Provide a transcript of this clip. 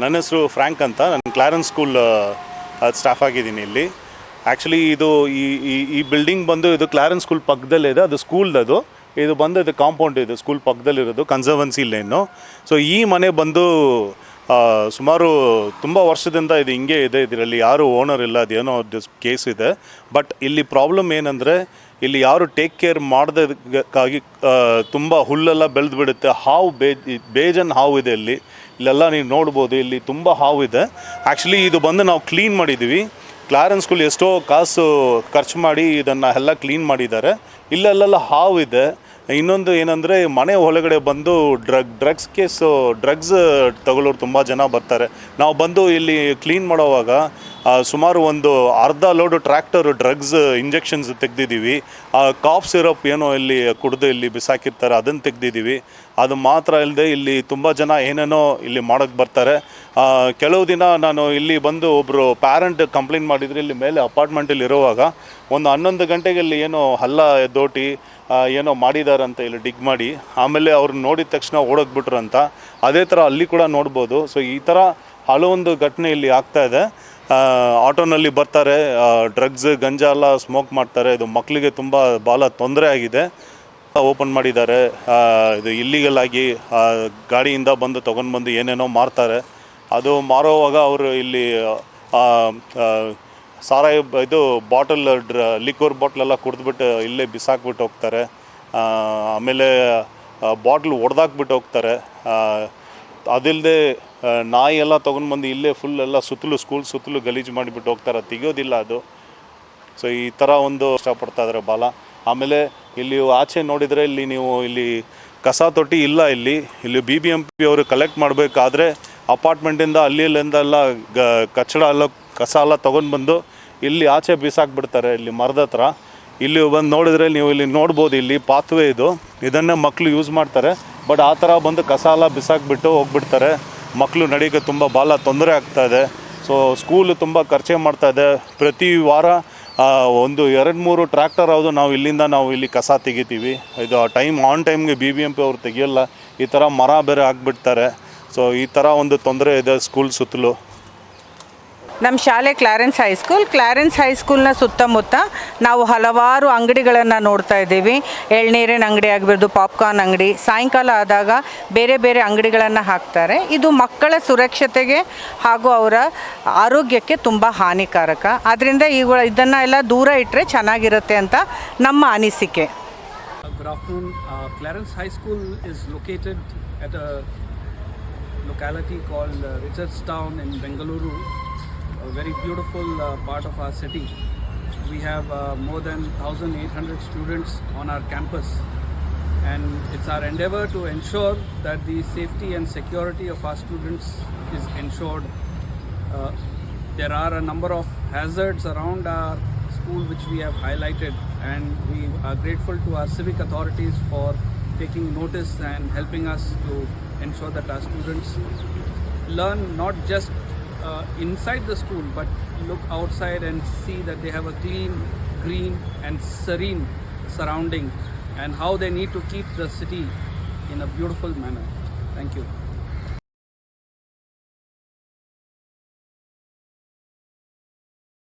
ನನ್ನ ಹೆಸರು ಫ್ರ್ಯಾಂಕ್ ಅಂತ. ನಾನು ಕ್ಲಾರೆನ್ಸ್ ಸ್ಕೂಲ್ ಸ್ಟಾಫ್ ಆಗಿದ್ದೀನಿ ಇಲ್ಲಿ. ಆ್ಯಕ್ಚುಲಿ ಇದು ಈ ಈ ಈ ಬಿಲ್ಡಿಂಗ್ ಬಂದು ಇದು ಕ್ಲಾರೆನ್ಸ್ ಸ್ಕೂಲ್ ಪಕ್ಕದಲ್ಲೇ ಇದೆ. ಅದು ಸ್ಕೂಲ್ದದು ಇದು ಬಂದು ಇದು ಕಾಂಪೌಂಡ್ ಇದು. ಸ್ಕೂಲ್ ಪಕ್ಕದಲ್ಲಿರೋದು ಕನ್ಸರ್ವೆನ್ಸಿ ಲೇನು ಸೊ ಈ ಮನೆ ಬಂದು ಸುಮಾರು ತುಂಬ ವರ್ಷದಿಂದ ಇದು ಹಿಂಗೆ ಇದೆ. ಇದರಲ್ಲಿ ಯಾರು ಓನರ್ ಇಲ್ಲ ಅದೇನೋ ಕೇಸ್ ಇದೆ. ಬಟ್ ಇಲ್ಲಿ ಪ್ರಾಬ್ಲಮ್ ಏನಂದರೆ, ಇಲ್ಲಿ ಯಾರು ಟೇಕ್ ಕೇರ್ ಮಾಡದಕ್ಕಾಗಿ ತುಂಬ ಹುಲ್ಲೆಲ್ಲ ಬೆಳೆದು ಬಿಡುತ್ತೆ ಹಾವು ಬೇಜ್ ಬೇಜನ್ ಹಾವು ಇದೆ ಇಲ್ಲಿ. ಇಲ್ಲೆಲ್ಲ ನೀವು ನೋಡ್ಬೋದು, ಇಲ್ಲಿ ತುಂಬ ಹಾವು ಇದೆ. ಆ್ಯಕ್ಚುಲಿ ಇದು ಬಂದು ನಾವು ಕ್ಲೀನ್ ಮಾಡಿದ್ದೀವಿ ಕ್ಲಾರೆನ್ಸ್ಗಳು ಎಷ್ಟೋ ಕಾಸು ಖರ್ಚು ಮಾಡಿ ಇದನ್ನು ಎಲ್ಲ ಕ್ಲೀನ್ ಮಾಡಿದ್ದಾರೆ. ಇಲ್ಲೆಲ್ಲ ಹಾವು ಇದೆ. ಇನ್ನೊಂದು ಏನಂದರೆ ಮನೆ ಒಳಗಡೆ ಬಂದು ಡ್ರಗ್, ಡ್ರಗ್ಸ್ ಕೇಸು, ಡ್ರಗ್ಸ್ ತಗೊಳ್ಳೋರು ತುಂಬ ಜನ ಬರ್ತಾರೆ. ನಾವು ಬಂದು ಇಲ್ಲಿ ಕ್ಲೀನ್ ಮಾಡೋವಾಗ ಸುಮಾರು ಒಂದು ಅರ್ಧ ಲೋಡು ಟ್ರ್ಯಾಕ್ಟರ್ ಡ್ರಗ್ಸ್ ಇಂಜೆಕ್ಷನ್ಸ್ ತೆಗ್ದಿದ್ದೀವಿ. ಆ, ಕಾಫ್ ಸಿರಪ್ ಏನೋ ಇಲ್ಲಿ ಕುಡಿದು ಇಲ್ಲಿ ಬಿಸಾಕಿರ್ತಾರೆ, ಅದನ್ನು ತೆಗ್ದಿದ್ದೀವಿ. ಅದು ಮಾತ್ರ ಇಲ್ಲದೆ ಇಲ್ಲಿ ತುಂಬ ಜನ ಏನೇನೋ ಇಲ್ಲಿ ಮಾಡೋಕ್ಕೆ ಬರ್ತಾರೆ. ಕೆಲವು ದಿನ ನಾನು ಇಲ್ಲಿ ಬಂದು ಒಬ್ಬರು ಪ್ಯಾರೆಂಟ್ ಕಂಪ್ಲೇಂಟ್ ಮಾಡಿದ್ರು. ಇಲ್ಲಿ ಮೇಲೆ ಅಪಾರ್ಟ್ಮೆಂಟಲ್ಲಿ ಇರುವಾಗ ಒಂದು ಹನ್ನೊಂದು ಗಂಟೆಗೆ ಇಲ್ಲಿ ಏನೋ ಹಲ್ಲ ಎದ್ದೋಟಿ ಏನೋ ಅಂತ ಇಲ್ಲಿ ಡಿಗ್ ಮಾಡಿ, ಆಮೇಲೆ ಅವ್ರು ನೋಡಿದ ತಕ್ಷಣ ಓಡೋಗ್ಬಿಟ್ರು ಅಂತ. ಅದೇ ಥರ ಅಲ್ಲಿ ಕೂಡ ನೋಡ್ಬೋದು. ಸೊ ಈ ಥರ ಹಲವೊಂದು ಘಟನೆ ಇಲ್ಲಿ ಆಗ್ತಾ ಇದೆ. ಆಟೋನಲ್ಲಿ ಬರ್ತಾರೆ ಡ್ರಗ್ಸ್ ಗಂಜಾ ಎಲ್ಲ ಸ್ಮೋಕ್ ಮಾಡ್ತಾರೆ. ಇದು ಮಕ್ಕಳಿಗೆ ತುಂಬ ಭಾಳ ತೊಂದರೆ ಆಗಿದೆ. ಓಪನ್ ಮಾಡಿದ್ದಾರೆ. ಇದು ಇಲ್ಲಿಗಲ್ ಗಾಡಿಯಿಂದ ಬಂದು ತೊಗೊಂಡು ಬಂದು ಏನೇನೋ ಮಾರ್ತಾರೆ. ಅದು ಮಾರೋವಾಗ ಅವರು ಇಲ್ಲಿ ಸಾರಾಯಿ ಇದು ಬಾಟಲ್, ಡ್ರ ಲಿಕ್ವರ್ ಬಾಟ್ಲೆಲ್ಲ ಕುಡಿದ್ಬಿಟ್ಟು ಇಲ್ಲೇ ಬಿಸಾಕ್ಬಿಟ್ಟು ಹೋಗ್ತಾರೆ. ಆಮೇಲೆ ಬಾಟ್ಲ್ ಒಡೆದಾಕ್ಬಿಟ್ಟು ಹೋಗ್ತಾರೆ. ಅದಿಲ್ಲದೆ ನಾಯಿ ಎಲ್ಲ ತೊಗೊಂಡು ಬಂದು ಇಲ್ಲೇ ಫುಲ್ ಎಲ್ಲ ಸುತ್ತಲೂ ಸ್ಕೂಲ್ ಸುತ್ತಲೂ ಗಲೀಜು ಮಾಡಿಬಿಟ್ಟು ಹೋಗ್ತಾರೆ. ತೆಗಿಯೋದಿಲ್ಲ ಅದು. ಸೊ ಈ ಥರ ಒಂದು ಇಷ್ಟಪಡ್ತಾ ಇದ್ದಾರೆ ಬಾಲ. ಆಮೇಲೆ ಇಲ್ಲಿ ಆಚೆ ನೋಡಿದರೆ ಇಲ್ಲಿ ನೀವು ಇಲ್ಲಿ ಕಸ ತೊಟ್ಟಿ ಇಲ್ಲ ಇಲ್ಲಿ. ಇಲ್ಲಿ ಬಿ ಬಿ ಎಂ ಪಿ ಅವರು ಕಲೆಕ್ಟ್ ಮಾಡಬೇಕಾದ್ರೆ ಅಪಾರ್ಟ್ಮೆಂಟಿಂದ ಅಲ್ಲಿ ಇಲ್ಲಿಂದೆಲ್ಲ ಗ ಕಚ್ಚಡ ಎಲ್ಲ ಕಸ ಎಲ್ಲ ತೊಗೊಂಡು ಬಂದು ಇಲ್ಲಿ ಆಚೆ ಬಿಸಾಕ್ಬಿಡ್ತಾರೆ ಇಲ್ಲಿ ಮರದ ಹತ್ರ. ಇಲ್ಲಿ ಬಂದು ನೋಡಿದ್ರೆ ನೀವು ಇಲ್ಲಿ ನೋಡ್ಬೋದು, ಇಲ್ಲಿ ಪಾತ್ವೆ ಇದು. ಇದನ್ನೇ ಮಕ್ಕಳು ಯೂಸ್ ಮಾಡ್ತಾರೆ. ಬಟ್ ಆ ಥರ ಬಂದು ಕಸ ಎಲ್ಲ ಬಿಸಾಕ್ಬಿಟ್ಟು ಹೋಗ್ಬಿಡ್ತಾರೆ. ಮಕ್ಕಳು ನಡೀಗೆ ತುಂಬ ಭಾಳ ತೊಂದರೆ ಆಗ್ತಾ ಇದೆ. ಸೊ ಸ್ಕೂಲು ತುಂಬ ಖರ್ಚೆ ಮಾಡ್ತಾ ಇದೆ. ಪ್ರತಿ ವಾರ ಒಂದು ಎರಡು ಮೂರು ಟ್ರ್ಯಾಕ್ಟರ್ ಯಾವುದು ನಾವು ಇಲ್ಲಿಂದ ನಾವು ಇಲ್ಲಿ ಕಸ ತೆಗಿತೀವಿ. ಇದು ಟೈಮ್ ಆನ್ ಟೈಮ್ಗೆ ಬಿ ಬಿ ಎಂ ಪಿ ಅವ್ರು ತೆಗಿಯಲ್ಲ. ಈ ಥರ ಮರ ಬೇರೆ ಹಾಕ್ಬಿಡ್ತಾರೆ ಸೊ ಈ ಥರ ಒಂದು ತೊಂದರೆ ಇದೆ ಸ್ಕೂಲ್ ಸುತ್ತಲೂ. ನಮ್ಮ ಶಾಲೆ ಕ್ಲಾರೆನ್ಸ್ ಹೈಸ್ಕೂಲ್ ಕ್ಲಾರೆನ್ಸ್ ಹೈಸ್ಕೂಲ್ನ ಸುತ್ತಮುತ್ತ ನಾವು ಹಲವಾರು ಅಂಗಡಿಗಳನ್ನು ನೋಡ್ತಾ ಇದ್ದೀವಿ. ಎಳ್ನೀರಿನ ಅಂಗಡಿ ಆಗಿರ್ಬೋದು ಪಾಪ್ಕಾರ್ನ್ ಅಂಗಡಿ. ಸಾಯಂಕಾಲ ಆದಾಗ ಬೇರೆ ಬೇರೆ ಅಂಗಡಿಗಳನ್ನು ಹಾಕ್ತಾರೆ. ಇದು ಮಕ್ಕಳ ಸುರಕ್ಷತೆಗೆ ಹಾಗೂ ಅವರ ಆರೋಗ್ಯಕ್ಕೆ ತುಂಬ ಹಾನಿಕಾರಕ. ಆದ್ದರಿಂದ ಇವುಗಳ ಇದನ್ನು ಎಲ್ಲ ದೂರ ಇಟ್ಟರೆ ಚೆನ್ನಾಗಿರುತ್ತೆ ಅಂತ ನಮ್ಮ ಅನಿಸಿಕೆ. Uh, Good afternoon. Is Clarence High locality called uh, Richardstown in Bengaluru, a very beautiful uh, part of our city. We have uh, more than 1,800 students on our campus, and it's our endeavor to ensure that the safety and security of our students is ensured. Uh, there are a number of hazards around our school which we have highlighted and we are grateful to our civic authorities for taking notice and helping us to ensure that our students learn not just uh, inside the school but look outside and see that they have a clean green and serene surrounding and how they need to keep the city in a beautiful manner. Thank you